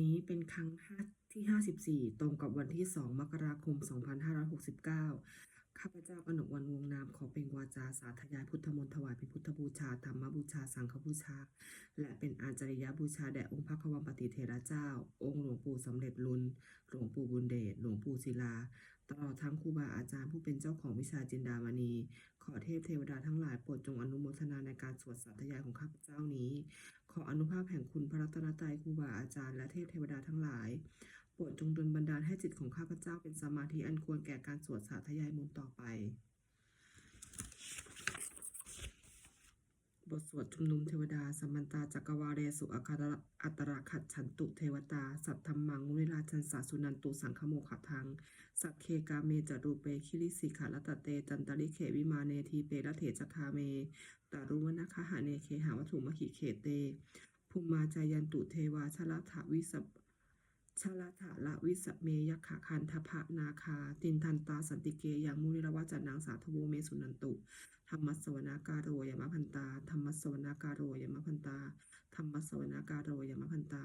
นี้เป็นครั้งที่ 54 ตรงกับวันที่ 2 มกราคม 2569 ข้าพเจ้ากนกวันวงนามขอเป็นวาจาสาธยายพุทธมนต์ถวายเป็นพุทธบูชาธรรมบูชา สังฆบูชา และเป็นอาจริยบูชาแด่องค์พระควัมปฏิเทระเจ้า องค์หลวงปู่สำเร็จลุนหลวงปู่บุญเดชหลวงปู่ศิลา ตลอดทั้งครูบาอาจารย์ผู้เป็นเจ้าของวิชาจินดามณี ขอเทพเทวดาทั้งหลายโปรดจงอนุโมทนาในการสวดสาธยายของข้าพเจ้านี้ ขออนุภาพแห่งคุณพระรัตนตรัยครูบาอาจารย์และเทพเทวดาทั้งหลายโปรดจงดลบันดาลให้จิตของข้าพเจ้าเป็นสมาธิอันควรแก่การสวดสาธยายมนต์ต่อไป บทสวดชุมนุมเทวดาสัมมันตาจักรวาเรสุอาคาระอัตราขัดฉันตุเทวตา สัทธรรมังมุนิราชันสาสุนันตุสังคโมขทัง สักเคกาเมจารูเปคิริสิขาลตเต จันตริเขวิมาเนทีเประเถจคาเมตารุวนะคหาเนเคหาวัตถุมขิเขเตภูมิมาจายันตุเทวาชลถาวิสป ชลถาละวิสเมยขะคันทภะนาคา ตินทันตาสันติเกยังมุนิรวจันางสาธโวเมสุนันตุธรรมสวนาการโรยมะพันตาธรรมสวนาการโรยมะพันตาธรรมสวนาการโรยมะพันตา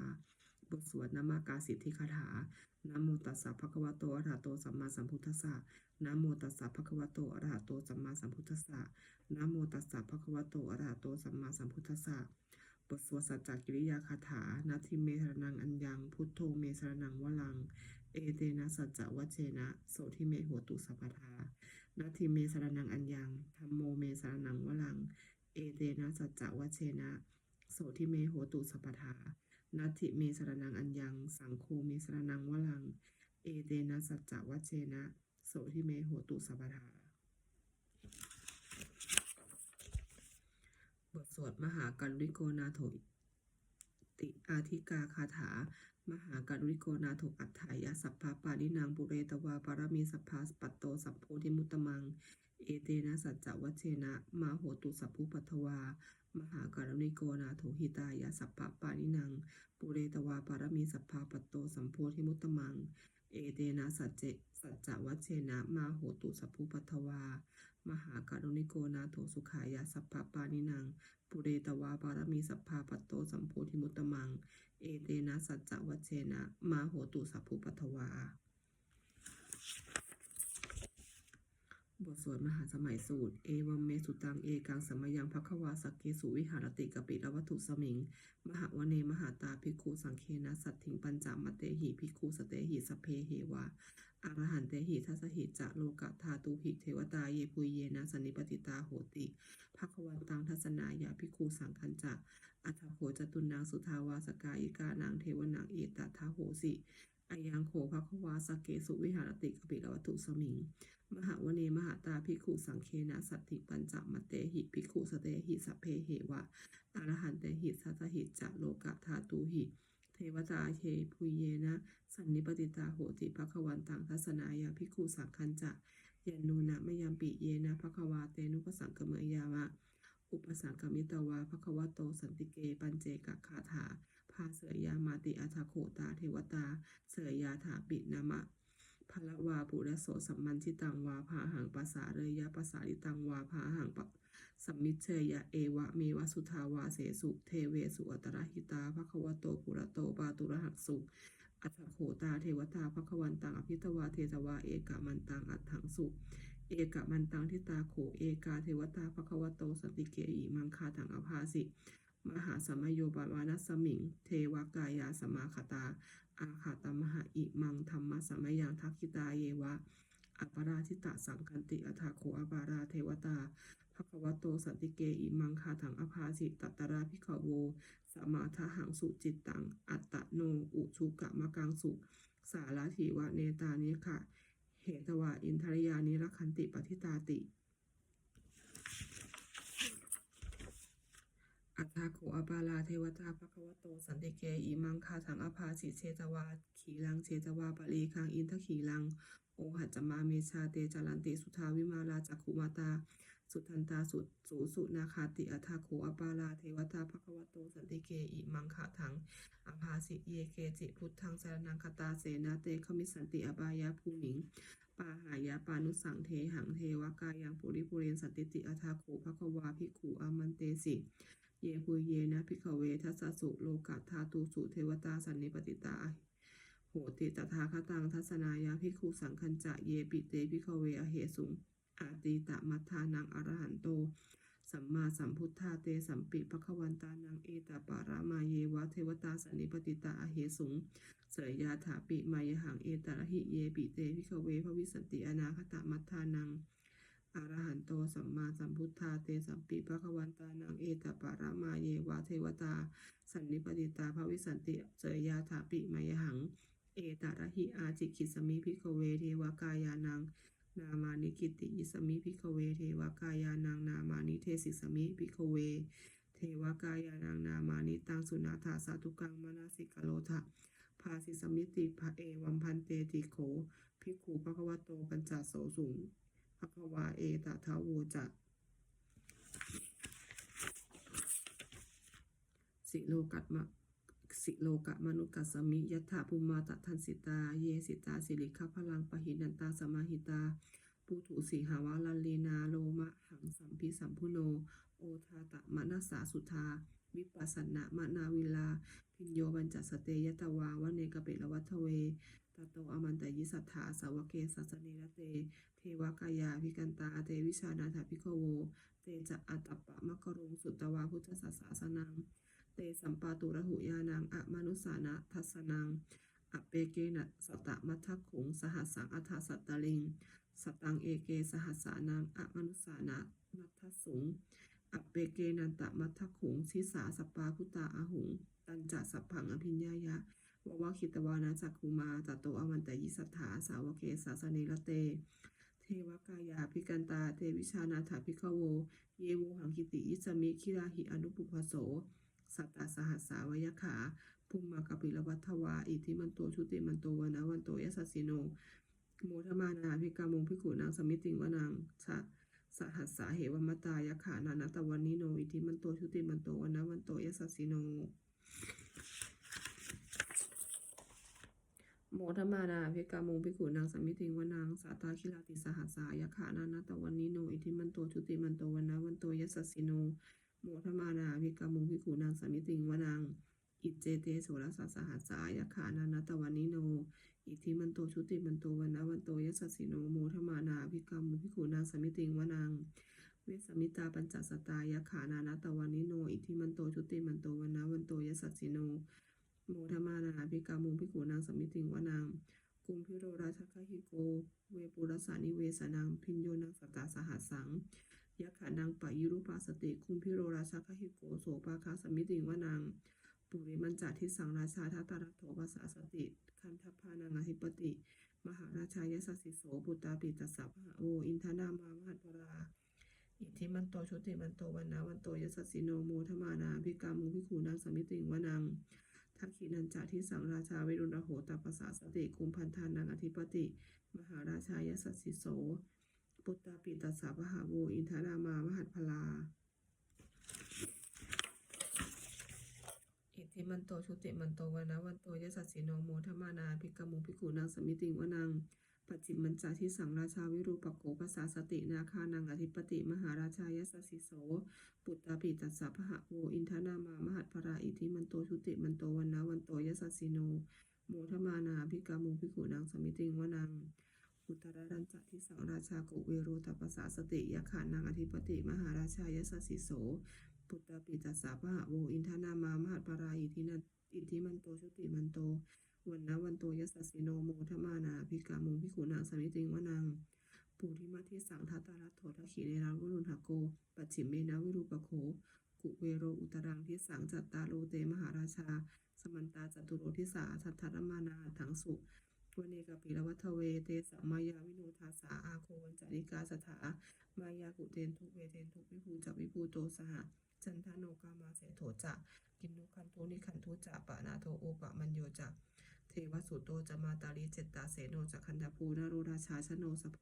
บทสวดนามากาสิทธิคาถานโมตัสสะภะคะวะโตอะระหะโตสัมมาสัมพุทธัสสะนโมตัสสะภะคะวะโตอะระหะโตสัมมาสัมพุทธัสสะนโมตัสสะภะคะวะโตอะระหะโตสัมมาสัมพุทธัสสะ บทสวดสัจจกิริยาคาถานาทิเมสรนังอัญญัง พุทโธเมสรนังวลัง เอเตนะสัจจวัชเชนะ โสทิเมโหตุสัพทานาทิเมสรนังอัญญังธรรมโมเมสรนังวลัง เอเตนะสัจจวัชเชนะ โสทิเมโหตุสัพทานาทิเมสรนังอัญญัง สังโฆเมสรนังวลัง เอเตนะสัจจวัชเชนะ โสทิเมโหตุสัพทา บทสวดมหากัลลิโกนาโถติอาธิกาคาถา มหากัลลิโกนาโถอัฏฐายะสัพพะปารินางปุเรตวาปารมีสัพพะปัตโตสัพโพธิมุตตมัง เอเตนะสัจจวัชเชนะมาโหตุสัพพุปัทวา มหากัลลิโกนาโถหิตายะสัพพะปารินังปุเรตวาปารมีสัพพะปัตโตสัมโพธิมุตตมัง เอเตนะสัจเจสัจจวัชเชนะมาโหตุสัพพุปัทวา มหาการุณิโกนาโถสุขายะสัพพะปานินัง ปุเรตวาปารมีสัพพาปัตโตสัมโพธิมุตตมัง เอเตนะสัจจวัชเชนะ มาโหตุสัพพุปัทวา บทสวดมหาสมัยสูตร เอวัมเมสุตัง เอกังสมยังภควาสักเกสุวิหารติกปิรวัตถุสมิง มหาวเนมหาตาภิกขุสังเคนะสัตถิงปัญจามเตหิภิกขุสเตหิสเพเหวา อรหันเตหิทัสหิจะโลกะธาตุหิเทวตาเยปุเยนะสันนิปติตาโหติภควันตังทัศนายาภิกขุสังคัญจะอัฏฐโขจตุนางสุทาวาสกายิกานางเทวนางเอตทาโหสิอายังโขภควาสเกสุวิหารติกปิรวัตุสมิง มหาวเนมหาตาภิกขุสังเคนะสัตถิปัญจมเตหิภิกขุสเตหิสัพเพเหวะอรหันเตหิสัสหิจะโลกะธาตุหิ เทวตาเทพุยเยนะ สันนิปติตาโหติภควันตังทัศนายาภิกขุสังคัญจะยันนูนะมยามปิเยนะภควาเตนุปสังกเมยามะอุปสังกมิตวาภควโตสันติเก ปัญเจกคาถาพาเสยยามาติอัฐโขตาเทวตา เสยยาถาปินามะพละวาปุระโสสัมมันชิตังวาภาหังปัสสาเรยะปัสสาลิตังวาภาหังปะ สัมมิเชยะเอวะเมวะสุทาวาเสสุเทเวสุอัตระหิตาภควโตปุระโตปาตุระหักสุอัฏฐโขตาเทวตาภควันตังอภิตวาเทตวาเอกะมันตังอัฏฐังสุเอกะมันตังทิตาโขเอกาเทวตาภควโตสติเกอิมังคาถังอภาสิมหาสมโยบาวานัสมิง เทวกายาสมาคตา อาคาตมหาอิมังธรรมสมยังทักขิตาเยวะ อัปราชิตะสังกันติอัฏฐโขอปาราเทวตา ภควโตสันติเกอิมังคาถังอภาสิตัตตราภิขโวสมาทหังสุจิตตัง อัตตโน อุชุกะมะกังสุสาราถีวะเนตานิคะเหตวาอินทริยานิรักขันติปฏิตาติอัฏฐโขอปาลาเทวตาภควโตสันติเกอิมังคาถังอภาสิเชตวาขีลังเชตวาปะลีคังอินทขีลังโอหัจจมาเมชาเตจารันติสุทาวิมาลาจักขุมาตา สุทันตาสุสูสุนาคาติอัฏฐโขอปาลาเทวตาภควโตสันติเกอิมังคาถังอภาสิเยเกจิพุทธังสารนังคตาเสนาเตขมิสันติอบายาภูมิงปาหายาปานุสังเทหังเทวกายังปุริปุเรนสันติติอัฏฐโขภควาภิกขุอามันเตสิเยปุยเยนะพิกขเวทัสสุโลกัตธาตุสุเทวตาสันนิปติตาโหติตถาคตังทัศนายาภิกขุสังคัญจะเยปิเตภิกขเวอเหสุง อาติตะมัทานังอรหันโต สัมมาสัมพุทธาเตสัมปิภควันตานังเอตปารามาเยวะเทวตาสันิปติตาอเหสุง เสยยาถาปิมายหังเอตระหิเยปิเตภิกขเวภวิสันติอนาคตมัทานังอรหันโตสัมมาสัมพุทธาเตสัมปิภควันตานังเอตปารามาเยวะเทวตา สันนิปติตาภวิสันติเสยยาถาปิมายหัง เอตระหิอาจิคิสมิพิกเวเทวกายานัง นามานิกิติยิสมิพิกเว เทวกายานังนามานิเทสิสมิพิกเว เทวกายานังนามานิตังสุนาถาสาธุกังมนาสิกโลทะภาสิสมิติภะเอวัมพันเตติโขภิกขุภควโตปัญจโสสุงภควาเอตทาโวจะสิโลกัตมะ สิโลกะมนุกัสสมิยัตถาภูมาตทันสิตา เยสิตาสิริขพลังปหินันตาสมาหิตา ปุถุสีหาวาลันเลนาโลมะหังสัมพิสัมพุโน โอทาตะมนัสสาสุธา วิปัสสนะมนาวิลา พิญโยบัญจสเตยตวาวะเนกเปรวัทเวตโตอมันตยิสัทธาสาวเกสัสเนระเต เทวกายาภิกันตาเตวิชานาถาภิกขโว เตจะอัตตปะมะกรุงสุตตวาพุทธสัสสาสนัง เตสัมปาตุระหุยานังอะมนุสานะทัสนังอเปเกนะสตะมัทขุงสหัสสังอัฏสัตตลิง สตังเอเกสหัสสานังอะมนุสานะนัทสุงอเปเกนันตะมัทขุงสิสาสปาพุตาอาหุง ตันจะสัพพังอภิญญายะววาคิตวานาจักคุมาตโตอวันตยิสัทธาสาวเกสาสเนระเต เทวกายาภิกันตา เทวิชานาถาภิกขโว เยโวหังคิติยิสมิคิราหิอนุปุพโส สัตตสหัสสาวยขาภูมากปิลวัฏวา อิทิมันโตชุติมันโตวนาวันโตยสสสิโน โมทมานาภิกามงพิกุนางสมิติงวนังชะสหัสสาเหวมตายขานานาตวันนิโน อิทิมันโตชุติมันโตวนาวันโตยสสสิโน โมทมานาภิกามงพิกุนางสมิติงวนังสาตาคิลาติสหัสสายขานานาตวันนิโน อิทิมันโตชุติมันโตวนาวันโตยสสสิโน โมทมานาภิกามุงภิกขุนางสามิติงวนัง อิจเจเตโสรสสสหัสสายขานานาตวันนิโน อิทิมันโตชุติมันโตวันนวันโตยสสสิโนโมทมานาภิกามุงภิกขุนางสมิติงวนังเวสมิตาปัญจสตายขานานาตวันนิโน อิทิมันโตชุติมันโตวันนะวันโตยสสสิโน โมทมานาภิกามุงภิกขุนางสมิติงวนังกุมพิโรราชคหิโก เวปุรสานิเวสนังพิญโยนังสตาสหัสสัง ยักขานังปะยุรุปาสติคุมพิโรราชาคหิโกโสปาคาสมิติงวานังปุริมันจาทิสังราชาทัตตารัโถภาษาสติ คันทพานังอธิปติ มหาราชายสสสิโสปุตตาปิตัสสะพะโออินทนามามหัตปราอิทธิมันโตชุติมันโตวันนาวันโตยสสสิโนโมทมานาภิกามุภิขุนางสมิติงวานังทักขินันจาทิสังราชาวิรุณโหตปัสาสติกุมพันธานังอธิปติ มหาราชายสสสิโส ปุตตาปิตัสสะพะหาโวอินทนามามหัตพลา อิทธิมันโตชุติมันโตวานะวันโตยสัสสิโนโมทมานาภิกขมุภิกขุนางสมิติงวนังปัจจิมมันจาทิสังราชาวิรูปโกภาษาสตินาคานังอธิปติมหาราชายสสิโส ปุตตาปิตัสสะพหะโวอินทนามามหัตพราอิทธิมันโตชุติมันโตวันนะวันโตยสัสสิโน โมทมานาภิกขมุภิกขุนางสมิติงวนัง อุตรรัญจะทิสังราชาโกเวโรตปัสสาสติยะขานังอธิปติมหาราชายสสิโส ปุตตาปิตัสสะพะหะโวอินทนามามหัตปราอิทินันอิทิมันโตชุติมันโต วันนะวันโตยสสสิโนโมทมานาภิกามุงภิขุนางสมิติงวนังปูทิมาทิสังทัตตารัตโถทขีเนราวุรุณหโกปัจฉิมเมนะวิรูปโคกุเวโรอุตรังทิสังจัตตาโลเตมหาราชา สมันตาจตุโรทิสาทัตถรมานาถังสุ วเนกปิรวัทเวเตสัมมายาวิโนทาสาอาโควันจาริกาสถามายากุเตนทุเวเทนทุวิภูจักวิภูโตสหจันทโนกามาเสโถจะกินนุคันทุนิคันทุจะปะนาโทโอปะมันโยจะเทวสุโตจะมาตาลิเจตตาเสโนจักขันธภูนารุราชาชโนสโพ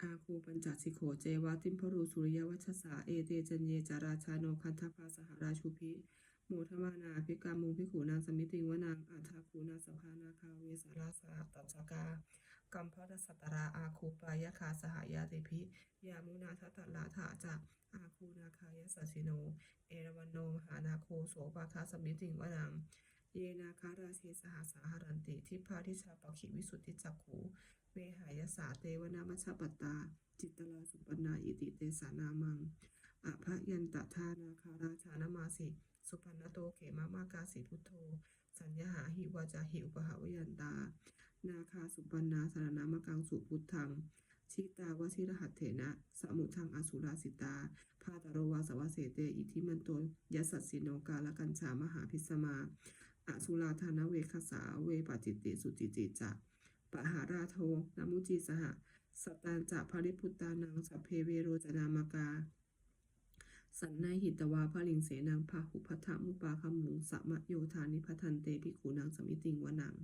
อาคูปัญจสิโขเจวาติมพรูสุริยวัชสาเอเตจันเยจาราชาโนคันทภาสหราชุพิ มทมานาภิกามุงภิขุนางสมิติงวนางอัฏฐาคูนาสภานาคาเวสาราสาตัจกากัมพรสัตราอาคูปายคาสหายาติพิยามุนาทัตลาถาจะอาคูนาคายสัสสิโน เอราวันโนมหานาโคโสปาคาสมิติงวนังเยนาคาราเชสหาสาหารันติทิพาทิชาปคิวิสุทธิจักขูเวหายสาเตวนามชปตา จิตตลาสุปนนาอิติเตสานามังอภยันตทานาคาราชานามาสิ สุปันนโตเขมามากาสิพุทโธ สัญญาหาหิวาจาหิอุปหาวยันตา นาคาสุปันนาสารนามกังสุพุทธัง ชิตาวชิรหัตเถนะสมุทังอสุราสิตา พาตโรวาสวเสเต อิทิมันโตยสัสสิโนกาลกัญชามหาพิสมา อสุราธานเวคสาเวปจิตติสุจิจิจะปะหาราโทนามุจีสหะสตันจะภริพุตตานังสัพเพเวโรจนามกา สันนายหิตวาพลิงเสนังพาหุพัทธมุปาคมุงสัมะโยธานิพัทันเตภิกขุนังสมิติงวนัง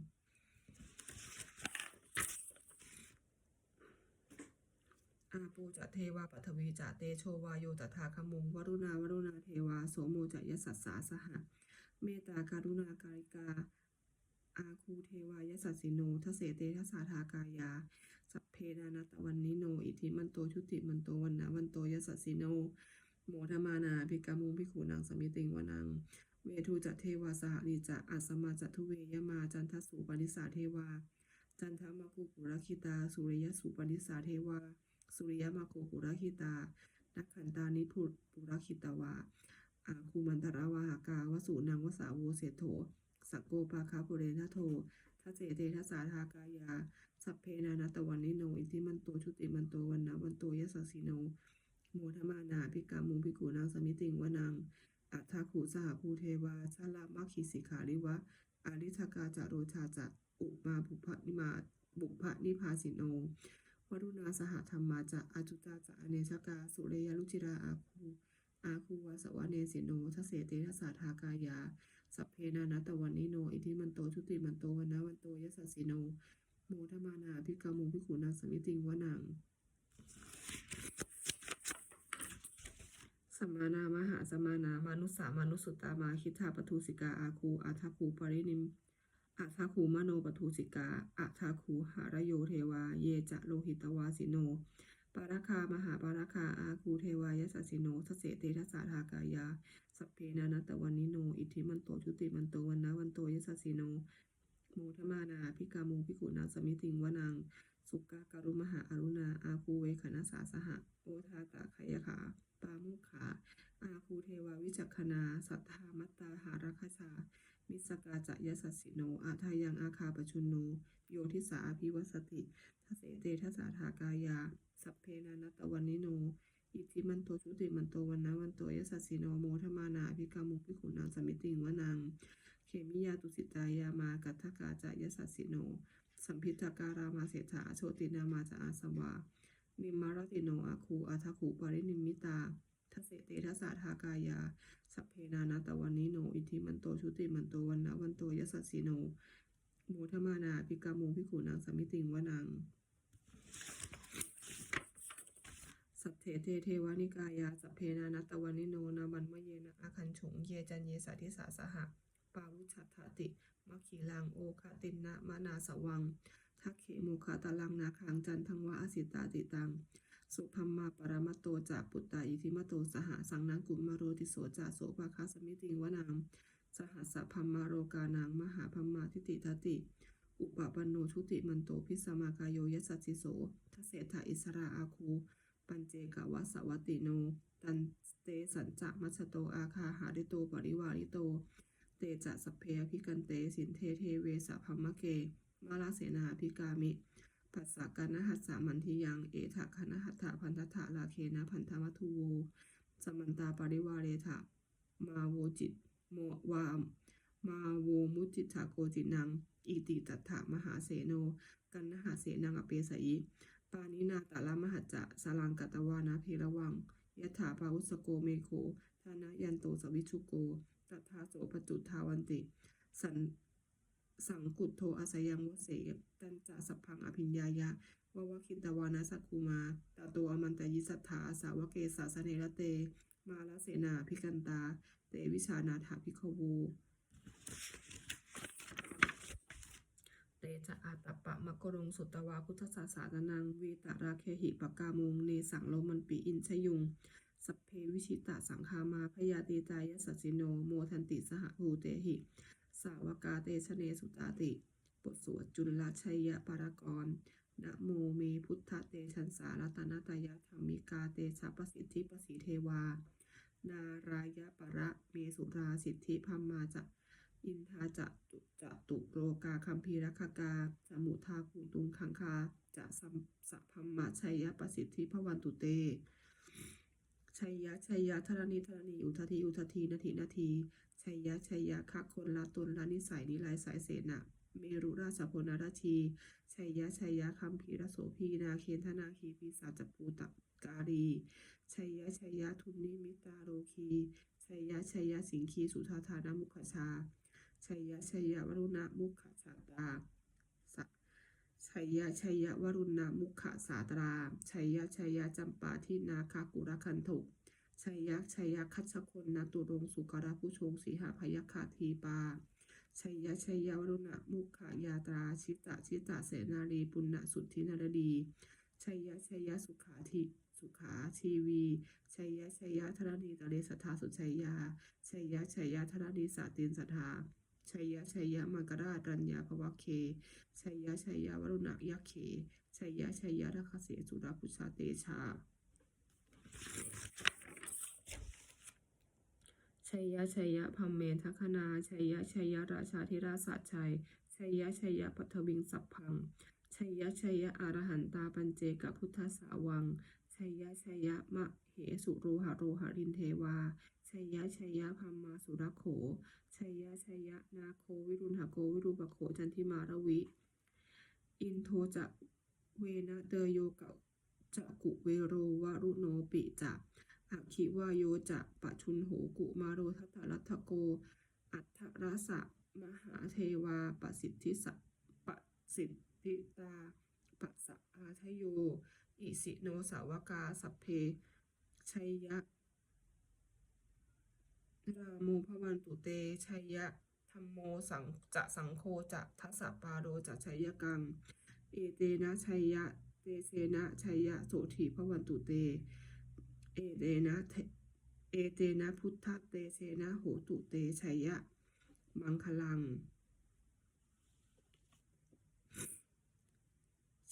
อาปูจะเทวาปัทวีจะเตโชวาโยตถาคมุงวรุณาวรุณาเทวาโสโมจะยสัสสาสหะเมตตาการุณาการิกา อาคูเทวายสัสสิโนทเสเตทสาทากายา สัพเพนานตวันนิโน อิทิมันโตชุติมันโตวันนะวันโตยสัสสิโน โมทมานาภิกามุงภิขุนังสมิติงวนัง เวทูจะเทวาสหนิจะอัสมาจัตุเวยมาจันทสุปนิสาเทวา จันทมากุกุรคิตา สุริยสุปนิสาเทวา สุริยมาโกกุรคิตา นักขันตานิพุปุรคิตาวาอาคูมันตราวาหากาวสูนังวสาโวเสโถสักโกปาคาปุเรนะโททัเสเตทัสาทากายา สัพเพนานาตวันนิโน อิทิมันโตชุติมันโตวันนะวันโตยสัสสิโน โมทมานาภิกามุงภิกขุนางสมิติงวนัง อัฏฐคูสหภูเทวาชาลามัคคิสิขาริวะอาริทกาจาโรชาจะอุมาบุพนิมาบุพนิพาสิโนวรุณาสหธรรมาจะอาจุตาจะอเนชกา สุเรยลุจิราอาคูอาคูวาสวะเนสิโนทเสเตทสาทากายา สัพเพนานาตวันนิโน อิทิมันโตชุติมันโตวันนะวันโตยสัสสิโน โมทมานาภิกามุงภิกขุนางสมิติงวนัง สัมมานามหาสมมานามานุสสามานุสุตตามาคิทาปทุสิกาอาคูอาทาคูปรินิมอาทาคูมโนปทุสิกาอาทาคูหารโยเทวา เยจะโลหิตวาสิโน ปาราคามหาปาราคาอาคูเทวายสัสิโนทเสเตทัสสาทากายาสัพเพนานัตวันนิโน อิทธิมันโตชุติมันโตวันนะวันโตยสัสิโนโมทมานาพิกามุพิกุณาสมิติงวนัง สุกาการุมหาอรุณาอาคูเวขณสาสหะโอทาตาขยขา ปามุขาอาคูเทวาวิจักขณาสัทธามัตตาหาราคชามิสกาจะยสัสสิโน อาทายังอาคาปชุนโน โยทิสาอภิวัสติทเสเตทสาทากายา สัพเพนานัตวันนิโน อิทิมันโตชุติมันโตวันนะวันโตยสัสสิโนโมทมานาภิกามุภิขุนางสมิติงวนัง เขมิยาตุสิตายามากัตถกาจะยสัสสิโน สัมพิทาการามาเสถาโชตินามาจะอาสวา นิมมารติโนอาคูอาทาคูปารินิมิตาทเสเตทัสสาทากายา สัพเพนานาตวันนิโน อิทิมันโตชุติมันโตวันนะวันโตยสัสสิโนโมทมานาภิกามุภิขุนางสมิติงวนัง สัพเทเทเทวานิกายา สัพเพนานาตวันนิโนนามันมะเยนะอาคันฉงเยจันเยสัทิสาสหะปาวุชัตถติมัคคีลังโอคาตินนะมานาสวัง ทักเขโมคาตาลังนาคังจันทังวะอสิตาติตัง สุพัมมาปรมัตโตจะปุตตาอิทิมโตสหสังนังกุมมาโรติโสจะโสภาคาสมิติงวนังสหสสะพัมมาโรกานังมหาพัมมาทิติทติ อุปปันโนชุติมันโตพิสมากายโยยสัสสิโสทเสถาอิสราอาคู ปัญเจกวสวัติโน ตันเตสัญจะมัชโตอาคาหาริโตปริวาริโต เตจะสัพพิกันเตสินเทเทเวสะพัมมะเก มาลาเสนาภิกามิปัสสะกานหัสสามันทิยัง เอถะคณหัตถะพันธถาลาเคนะพันธวัตุโวสมันตาปริวาเรถะมาโวจิตโมวามมาโวมุจิตถาโกจินัง อิติตัถะมหาเสโน กันนหาเสนังอเปสยิปานินาตาลมหัจจะสลังกัตวานาเพระวังยถาปาวุสโกเมโคทานะยันโตสวิชุโก ตัทาโสปจุทาวันติ สัน สังกุตโทอาสยังวเสตันจะสัพพังอภิญญายะวาวคินตวานาสักคูมาตาโตอมันตยิสัทธาสาวเกสาสเนระเต มาลเสนาพิกันตา เตวิชานาถาพิควูเตจะอาตปะมะกรงสุตตวาพุทธศาสานังวีตราเคหิปกามุงเนสังโลมันปีอินชยุงสัพเพวิชิตะสังคามาพยาติจายสัจจิโนโมทันติสหภูเตหิ สาวกาเตชะเนสุตาติ บทสวดจุลชัยยะปารากรนะโมเมพุทธเตชันสารัตนตายธรรมิกาเตชะประสิทธิประสีเทวา นารายะประเมสุราสิทธิพัมมาจะอินทาจะตุจะตุโรกาคัมภีรคกาสมุทาภูตุงคังคาจะสัมสะพัมาชัยยะประสิทธิพวันตุเตชัยยะชัยยะธรณีธรณีอุทธีอุทธีนาทีนาที ชัยยะชัยยะคักคนละตนละนิสัยนิลายสายเสนะเมรุราชพลนราชีชัยยะชัยยะคัมภีรโสพีนาเคนธนาคีปีศาจปูตการีชัยยะชัยยะทุนนิมิตาโรคีชัยยะชัยยะสิงคีสุธาธานามุขชาชัยยะชัยยะวรุณมุขชาตาชัยยะชัยยะวรุณมุขสาตราชัยยะชัยยะจำปาที่นาคากุรคันถุ ชัยยะชัยยะคัชคนนาตุรงสุกราผู้ชงสีหาพยคาทีปาชัยยะชัยยะวรุณะมุขายาตราชิตะชิตะเสนารีปุณณสุทธินารดีชัยยะชัยยะสุขาทิสุขาชีวีชัยยะชัยยะธรณีตะเลสัทธาสุชัยยาชัยยะชัยยะธรณีสาตินสัทธาชัยยะชัยยะมังกราชรัญญาภวเคชัยยะชัยยะวรุณะยะเขชัยยะชัยยะรัคเสสุรพุชาเตชา ชัยยะชัยยะพัมเมนทัคคณาชัยยะชัยยะราชาธิราชสัจชัยชัยยะชัยยะปัทวิงสัพพังชัยยะชัยยะอรหันตาปัญเจกพุทธสาวังชัยยะชัยยะมะเหสุโรหะโรหะรินเทวาชัยยะชัยยะพัมมาสุรโขชัยยะชัยยะนาโควิรุณหโกวิรูปโขจันทิมารวิ อินโทจะเวนะเตโยกะจะกุเวโรวารุโนปิจะ อคิวาโยจะปะชุนโหกุมาโรทัตรัตถโก อัทธรสะมหาเทวาปสิทธิสะปสิทธิตาปัสสะอาทโย อิสิโนสาวกาสัพเพ ชัยยะ ราโมพวันตุเต ชัยยะธรรมโมสังจะสังโฆจะทัสสะปาโดจะชัยยกังเอเตนะชัยยะ เตเสนะชัยยะโสถีพวันตุเต เอเตนะเทเอเตนะพุทธเตเสนะโหตุเตชัยยะมังคลัง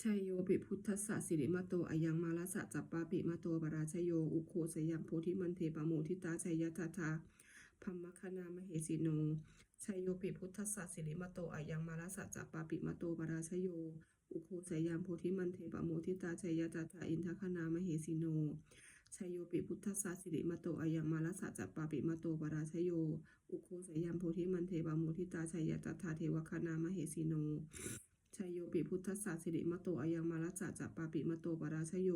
ชัยโยปิพุทธสสะสิริมาโตอายังมาลสะจัปปาปิมาโตปราชโย อุโคสยัมโพธิมันเทปโมทิตาชัยยะทาทาพัมมคณามเหสิโนชัยโยปิพุทธสสะสิริมาโตอายังมาลสะจัปปาปิมาโตปราชโย อุโคสยัมโพธิมันเทปโมทิตาชัยยะทาทาอินทคณามเหสิโน ชัยโยปิพุทธัสสะสิริมาโตอายังมาลสะจัปปาปิมาโตปราชโย อุโคสยัมโพธิมันเทปะโมทิตาชัยยะทาทาเทวคณามเหสิโนชัยโยปิพุทธัสสะสิริมโตอายังมาลัสสะจัปปาปิมโตปราชโย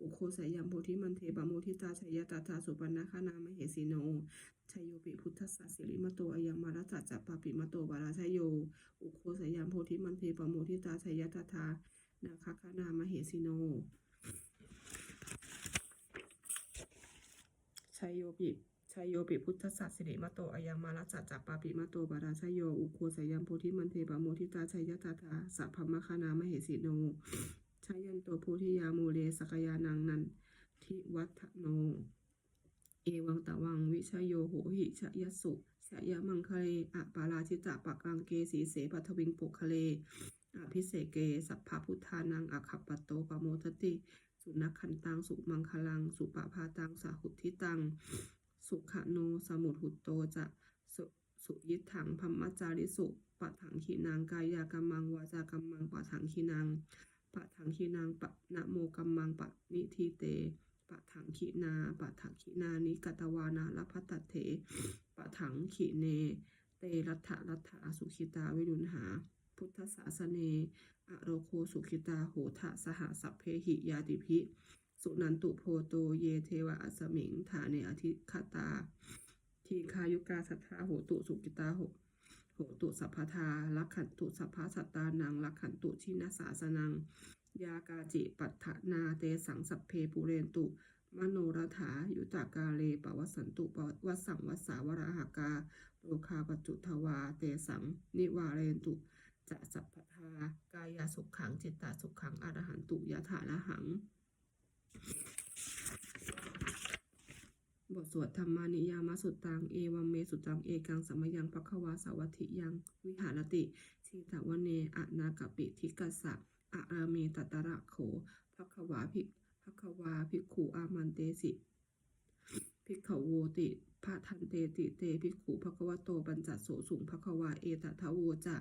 อุโคสยัมโพธิมันเทปะโมทิตาชัยยตาทาสุปันนาคานามเหสีโนชัยโยปิพุทธัสสะสิริมโตอายังมาลัสสะจัปปาปิมโตปราชโย อุโคสยัมโพธิมันเทปะโมทิตาชัยยตาทานาคคานามเหสีโน ชัยโยปิชัยโยปิพุทธสัสสิริมโตอายังมาลัสสะจัปปาปิมโตปราชยโยอุโคสยัมโพธิมันเทปะโมทิตาชัยยตาทาสัพพมคานามเหสีโนชายันโตโพธิยาโมเลสกยานังนันทิวัฒโน เอวังตะวังวิชโยโหหิชยสุชยมังคะเลอะปาราชิตะปักกังเกสีเสปัทวิงปุคะเลอภิเสเก สัพพพุทธานังอะขัปปโตปโมทติ สุนักขันตัง สุมังคลัง สุปะพาตังสาหุทิตัง สุขโน สมุทหุตโตจะสุสุยิถังพัมมจาริสุปะถังขีนางกายากรรมังวาจากรรมังปะถังขีนางปะถังขีนางปะนะโมกัมมังปะนิทีเตปะถังขีนาปะถังขีนานิกตวานาลพัตเถปะถังขีเน เตรัตถะรัตถะสุขิตาวิรุณหา พุทธศาสเนอโรโคสุขิตาโหทะสหสัพเพหิยาติพิสุนันตุโพโตเยเทวะอสมิงฐาเนอธิคตา ทีคายุกาสัทธาโหตุสุกิตาโหโหตุสัพพทาลักขันตุสัพพสัตตานังลักขันตุชินาสาสนัง ยากาจิปัฏฐนาเตสังสัพเพปุเรนตุ มโนรถายุตากาเลปวัสสันตุปวัสสังวัสาวราหากาโลคาปจุทวาเตสังนิวาเรนตุะสัพพทากายาสุขขังจิตตาสุขขังอรหันตุยะถาละหัง บทสวดธรรมานิยามสุตตัง เอวัมเมสุตัง เอกังสัมมยังภควาสาวัติยัง วิหารติชีตวเนอะนากปิทิกัสสะอะระเมตตระโขภควาภิภควาภิกขุอามันเตสิภิกขโวติพระทันเตติเตภิกขุภควโต ปัญจโสสุงภควาเอตทะโวจะ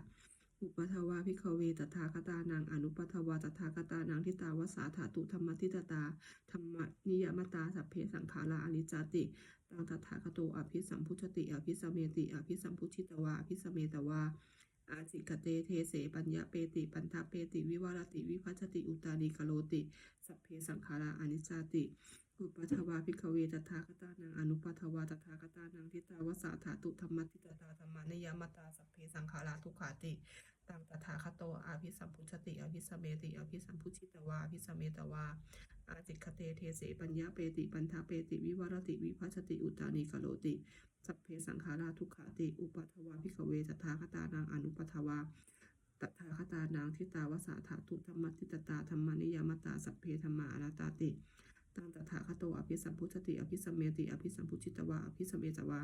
อุปทวาภิกขเวตถาคตานังอนุปทวาตถาคตานังทิตาวสาถาตุธรรมทิตตาธรรมนิยมตาสัพเพสังขาราอนิจจติตังตถาคโตอภิสัมพุชติอภิสเมติอภิสัมพุชิตวาอภิสเมตวาอาจิกเตเทเสปัญญาเปติปันทเปติ วิวารติวิพัชติอุตานิกโลติ สัพเพสังขาราอนิจจติอุปัทวาภิกเวตถาคตานังอนุปัทวาตถาคตานังทิตาวสาถาตุธรรมทิตตาธรรมนิยมตาสัพเพสังขาราทุกขาติ ตังตถาคโตอาภิสัมพุชติอภิสเมติอภิสัมพุชิตวาอภิสเมตวาอาจิคเตเทเสปัญญาเปติปันทาเปติวิวรติวิภัชติอุตานิกโลติสัพเพสังขาราทุกขาติ อุปัทวาพิกเวตถาคตานังอนุปัทวาตถาคตานังทิตาวสาถาตุธรรมทิตตาธรรมนิยมตาสัพเพธรรมานาตาติตังตถาคโตอภิสัมพุชติอภิสัมเมติอภิสัมพุชิตวาอภิสมเมตวา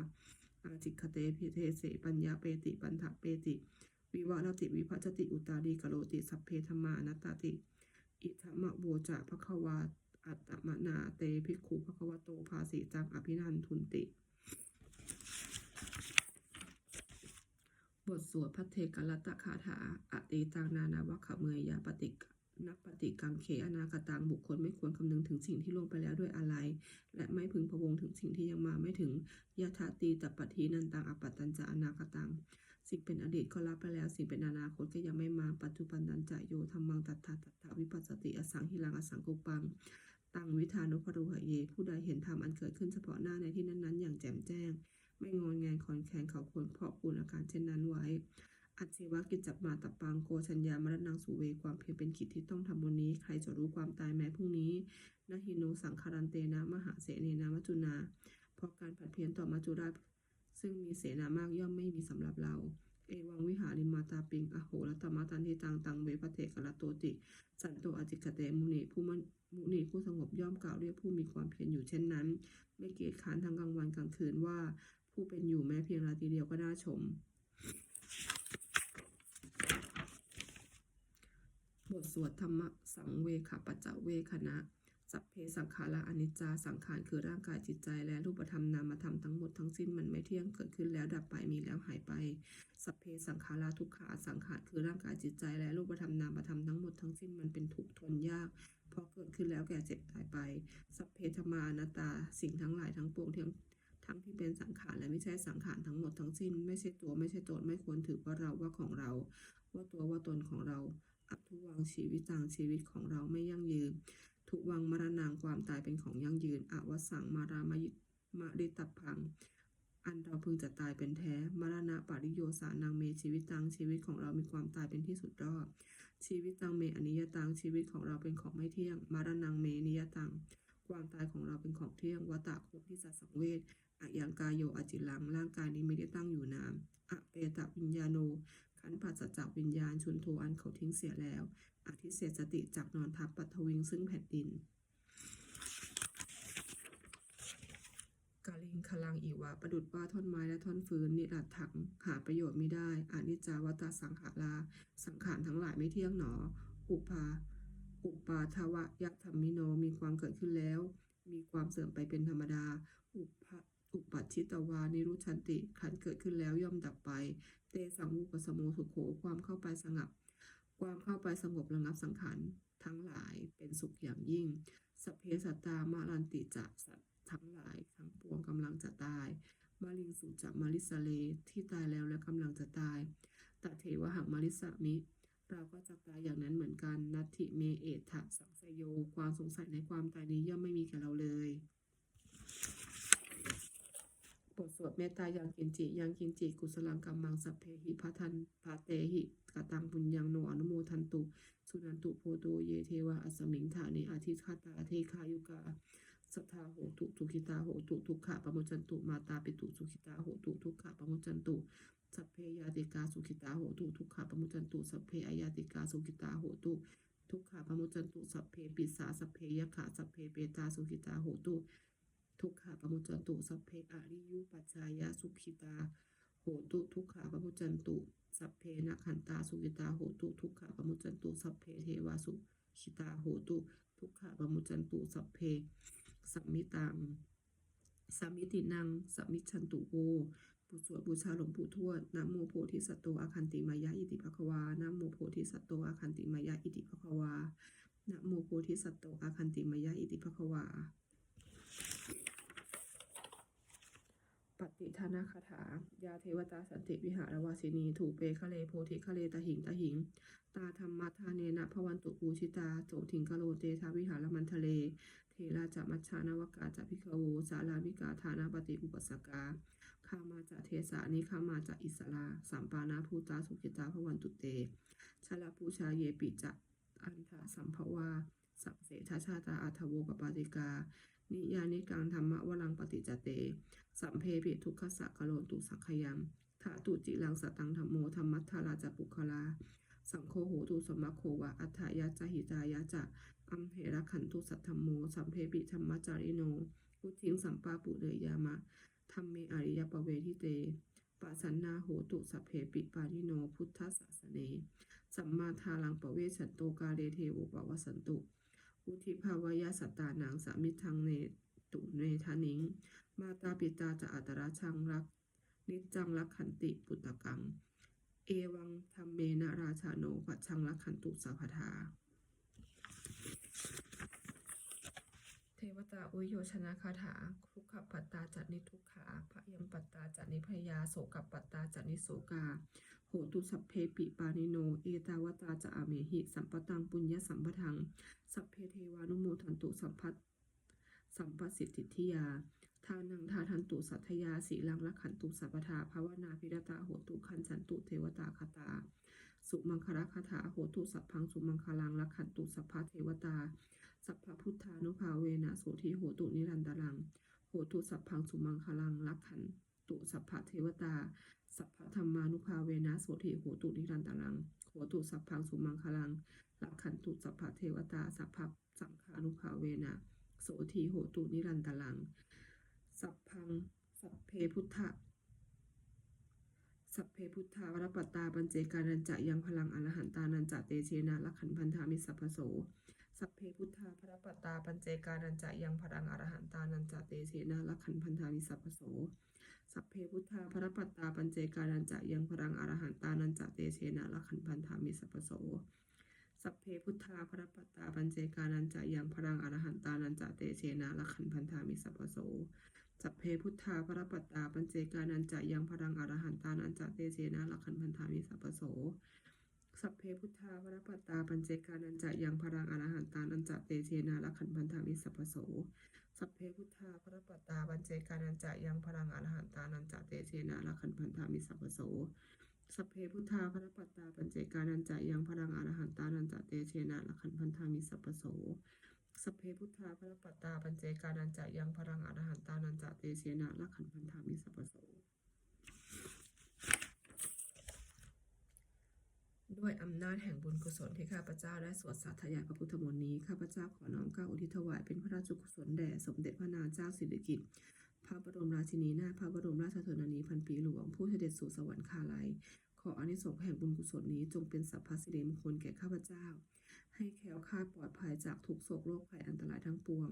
อาจิคเตพิเทเสปัญญาเปติปันทะเปติ วิวารติวิภัชติอุตานิกโลติสัพเพธรรมานตติ อิธรรมโวจะภควาอัตตมนาเตภิกขุภควโตภาสีจังอภินันทุนติ บทสวดพระเทกรัตตคาถาอติตังนานาวะขเมยยาปฏิกนักปฏิกรรมเขอนาคตังบุคคลไม่ควรคำนึงถึงสิ่งที่ล่วงไปแล้วด้วยอะไร และไม่พึงพะวงถึงสิ่งที่ยังมาไม่ถึงยะถาตีตัปปทีนันตังอปตตัญจะอนาคตัง สิ่งเป็นอดีตก็รับไปแล้ว สิ่งเป็นอนาคตก็ยังไม่มา ปัจจุบันนันจะโยธรรมังตัตถาตัตถาวิปัสสติอสังหิลังอสังกุปังตังวิธานุปรุหะเย ผู้ใดเห็นธรรมอันเกิดขึ้นเฉพาะหน้าในที่นั้นๆ อย่างแจ่มแจ้ง ไม่งอนแงนคอนแคนเขาควรเพาะปูนอาการเช่นนั้นไว้ อัจเชวกิจจับมาตับปังโกชัญญามรณังสุเวความเพียรเป็นกิจที่ต้องทำวันนี้ ใครจะรู้ความตายแม้พรุ่งนี้นาหิโนสังคารันเตนะมหาเสเนนามัจจุนาเพราะการผัดเพี้ยนต่อมัจจุราช ซึ่งมีเสนามากย่อมไม่มีสำหรับเรา เอวังวิหาริมาตาปิง อโหรัตมาตันทิตังตังเวปะเทกะละโตติ สันโตอจิกเตมุนีผู้มันมุนีผู้สงบย่อมกล่าวเรียกผู้มีความเพียรอยู่เช่นนั้น ไม่เกียจค้านทั้งกลางวันกลางคืนว่า ผู้เป็นอยู่แม้เพียงราตรีเดียวก็น่าชม บทสวดธรรมสังเวขปัจจเวคณะ สัพเพสังขาราอนิจจาสังขารคือร่างกายจิตใจและรูปธรรมนามธรรมทั้งหมดทั้งสิ้นมันไม่เที่ยงเกิดขึ้นแล้วดับไปมีแล้วหายไป สัพเพสังขาราทุกขาสังขารคือร่างกายจิตใจและรูปธรรมนามธรรมทั้งหมดทั้งสิ้นมันเป็นทุกทนยากเพราะเกิดขึ้นแล้วแก่เจ็บตายไป สัพเพธรรมานาตาสิ่งทั้งหลายทั้งปวงทั้งทั้งที่เป็นสังขารและไม่ใช่สังขารทั้งหมดทั้งสิ้น ไม่ใช่ตัวไม่ใช่ตนไม่ควรถือว่าเราว่าของเรา ว่าตัวว่าตนของเราอัตถวังชีวิตต่างชีวิตของเราไม่ยั่งยืน ทุวังมรณางความตายเป็นของยั่งยืนอวสังมารามยิมาริตพัง อันเราพึงจะตายเป็นแท้ มรณะปริโยสานังเมชีวิตตังชีวิตของเรามีความตายเป็นที่สุดรอด ชีวิตตังเมอนิยตังชีวิตของเราเป็นของไม่เที่ยง มรณังเมนิยตัง ความตายของเราเป็นของเที่ยงวัตตะโคทิสัสสังเวชอะยังกายโยอจิลังร่างกายนี้ไม่ได้ตั้งอยู่นานอะเปตะวิญญาโนันปัสสจากวิญญาณชุนโทอันเขาทิ้งเสียแล้วอธิเศษสติจากนอนทับปัทวิงซึ่งแผ่นดินกาลิงคลังอีวะประดุดว่าท่อนไม้และท่อนฟืนนิรัตถังหาประโยชน์ไม่ได้อานิจจาวัตตสังขาราสังขารทั้งหลายไม่เที่ยงหนอ อุปา อุปาทวะยักธรรมิโนมีความเกิดขึ้นแล้ว มีความเสื่อมไปเป็นธรรมดา อุปุปัชชิตวา นิรุชันติ ขันเกิดขึ้นแล้วย่อมดับไป เตสังวุปสโมสุโขความเข้าไปสงบความเข้าไปสงบระงับสังขารทั้งหลายเป็นสุขอย่างยิ่ง สเพสัตตามารันติจะสัตทั้งหลายทั้งปวงกำลังจะตาย มาลิงสุจะมาลิสเลที่ตายแล้วและกำลังจะตายตะเทวหังมาลิสามิ เราก็จะตายอย่างนั้นเหมือนกัน นัตถิเมเอถะสังสยโย ความสงสัยในความตายนี้ย่อมไม่มีแก่เราเลย บทสวดเมตตายังกินจิยังกินจิกุศลังกัมมังสัพเพหิพัทันปาเตหิกตังบุญยังโนอนุโมทันตุ สุนันตุโพโตเยเทวะอัสมิงฐานิอาทิคาตาเทคายุกาสัทธาโหตุทุกิตาโหตุทุกขะปะมุจันตุมาตาปิตุสุขิตาโหตุทุกขะปะมุจันตุสัพเพยาติกาสุขิตาโหตุทุกขะปะมุจันตุสัพเพอายาติกาสุขิตาโหตุทุกขะปะมุจจันตุสัพเพปิสาสัพเพยะขะสัพเพเปตาสุขิตาโหตุ ทุกขะปมุจจันตุสัพเพอริยุปัจจายะสุขิตา โหตุทุกขะปมุจจันตุสัพเพนะขันตาสุขิตาโหตุทุกขะปมุจจันตุสัพเพเทวาสุขิตาโหตุทุกขะปมุจจันตุสัพเพสัมมิตังสัมมิตินังสัมมิชันตุโวบุสวดบูชาหลวงปู่ทวดนะโมโพธิสัตโตอาคันติมายะอิติภควานะโมโพธิสัตโตอาคันติมายะอิติภควานะโมโพธิสัตโตอาคันติมายะอิติภควา ปฏิทานาคาถา ยาเทวตาสันติวิหารวาสินี ถูกเปคะเลโพธิคะเลตะหิงตะหิง ตาธรรมทาเนนะพวันตุปูชิตาโสถิงกะโลเตทาวิหารมันทะเล เทราจะมัชชานวกาจะพิกโวสารามิกาฐานาปฏิอุปสกาข้ามาจากเทสานิข้ามาจากอิสราสัมปานาภูตาสุขิตาพวันตุเตชลาปูชาเยปิจะอันทะสัมภวาสัพเสชาชาตาอัทโวปปาติกา นิยานิกังธรรมะวลังปฏิจเต สัมเพปิทุกขสะกโลตุสักขยังถาตุจิลังสตังธรรมโมธรรมัทธาราจปุคลา สังโฆโหตุสมะโควะอัฏฐายะจหิตายะจะอัมเพระขันตุสัทธรรมโม สัมเพปิธรรมจาริโนพุทธิงสัมปาปุเรยามะธรรมเมอริยปเวทิเตปัสันนาโหตุสัพเพปิปาริโน พุทธศาสเน สัมมาทาลังปเวชันโตกาเลเทโวปวสันตุ อุทิภาวยาสตตานังสามิทังเนตุเนทานิง มาตาปิตาจะอัตราชังรัก นิจจังรักขันติปุตตะกัง เอวังธรรมเมนะราชาโนปัชังรักขันตุสัพทา เทวตาอุโยชนะคาถาทุกขปัตตาจัดนิทุกขาพยมปัตตาจัดนิพยาโสกปัตตาจัดนิโสกา โหตุสัพเพปิปานิโน เอตาวตาจะอาเมหิ สัมปตังปุญญสัมปทัง สัพเพเทวานุโมทันตุสัมพัทสัมปสิทธิทิยา ทานังทาทันตุสัทยาสีลังละขันตุสัพพทาภาวนาพิรตาโหตุคันฉันตุเทวตาคตา สุมังคละคาถาโหตุสัพพังสุมังคลังละขันตุสัพพะเทวตา สัพพะพุทธานุภาเวนะโสธิโหตุนิรันตรัง โหตุสัพพังสุมังคลังละขันตุสัพพะเทวตา สัพพธรรมานุภาเวนะโสธิโหตุนิรันตรังโหตุสัพพังสุมังคลังละขันตุสัพพเทวตาสัพพสังฆานุภาเวนะโสธีโหตุนิรันตรัง สัพพังสัพเพพุทธะสัพเพพุทธาวรปัตตาปัญเจการัญจะยังพลังอรหันตานันจะเตเชนะละขันพันธามิสัพพโส สัพเพพุทธาพระปัตตาปัญเจการัญจะยังพลังอรหันตานันจะเตเชนะละขันพันธามิสัพพโส สัพเพพุทธาพระปัตตาปัญเจการัญจะยังพลังอรหันตานันจะเตเชนะละขันพันธามิสัพโสสัพเพพุทธาพระปัตตาปัญเจการัญจะยังพลังอรหันตานันจะเตเชนะละขันพันธามิสัพโสสัพเพพุทธาพระปัตตาปัญเจกานันจะยังพลังอรหันตานันจะเตเชนะละขันพันธามิสัพโสสัพเพพุทธาพระปัตตาปัญเจกานันจะยังพลังอรหันตานันจะเตเชนะละขันพันธามิสัพพโส สัพเพพุทธาพระปัตตาบัญเจการันจะยังพลังอรหันตานันจะเตเชนะละขันพันธามิสัพโสสัพเพพุทธาพระปัตตาปัญเจการันจะยังพลังอรหันตานันจะเตเชนะละขันพันธามิสัพโสสัพเพพุทธาพระปัตตาปัญเจการันจะยังพลังอรหันตานันจะเตเชนะละขันพันธามิสัพพโส ด้วยอำนาจแห่งบุญกุศลที่ข้าพเจ้าได้สวดสาธยายพระพุทธมนต์นี้ข้าพเจ้าขอน้อมก้าอุทิศถวายเป็นพระราชกุศลแด่สมเด็จพระนางเจ้าสิริกิติ์พระบรมราชินีนาถพระบรมราชชนนีพันปีหลวงผู้เสด็จสู่สวรรคาลัย ขออานิสงส์แห่งบุญกุศลนี้จงเป็นสัพพสิริมงคลแก่ข้าพเจ้า ให้แคล้วคลาดปลอดภัยจากทุกโศกโรคภัยอันตรายทั้งปวง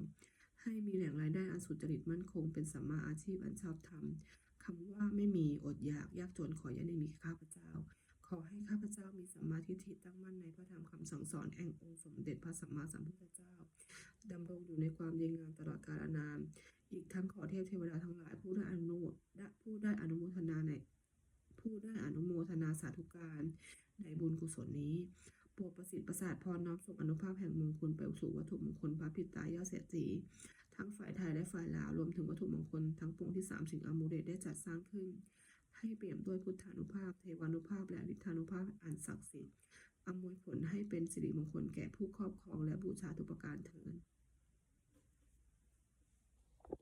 ให้มีแหล่งรายได้อันสุจริตมั่นคง เป็นสัมมาอาชีพอันชอบธรรมคำว่าไม่มีอดอยากยากจนขออย่าได้มีข้าพเจ้า ขอให้ข้าพเจ้ามีสัมมาทิฏฐิตั้งมั่นในพระธรรมคำสั่งสอนแห่งองค์สมเด็จพระสัมมาสัมพุทธเจ้าดำรงอยู่ในความดีงามตลอดกาลนาน อีกทั้งขอเทพเทวดาทั้งหลาย ผู้ได้อนุโมทนาผู้ได้อนุโมทนาในผู้ได้อนุโมทนาสาธุการในบุญกุศลนี้โปรดประสิทธิ์ประสาทพรน้อมส่งอนุภาพแห่งมงคลไปสู่วัตถุมงคลพระพิตายอดเศรษฐีทั้งฝ่ายไทยและฝ่ายลาวรวมถึงวัตถุมงคลทั้งปวงที่สามสิ่งอมูเดตได้จัดสร้างขึ้น ให้เปี่ยมด้วยพุทธานุภาพ เทวานุภาพ และฤทธานุภาพอันศักดิ์สิทธิ์อำนวยผลให้เป็นสิริมงคลแก่ผู้ครอบครองและบูชาทุกประการเถิด